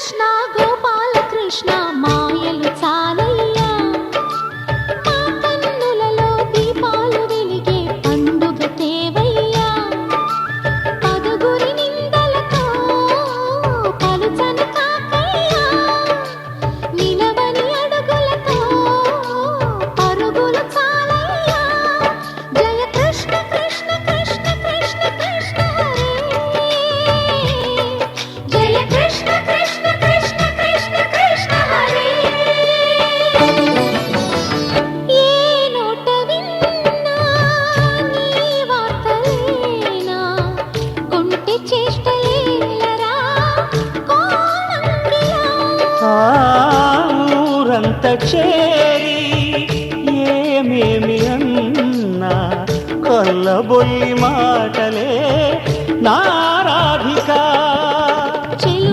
कृष्ण कृष्णा गोपालकृष्णम्मा ఊరంత చేరి ఏమేమి అన్నా కొల్లబొల్లి మాటలే నా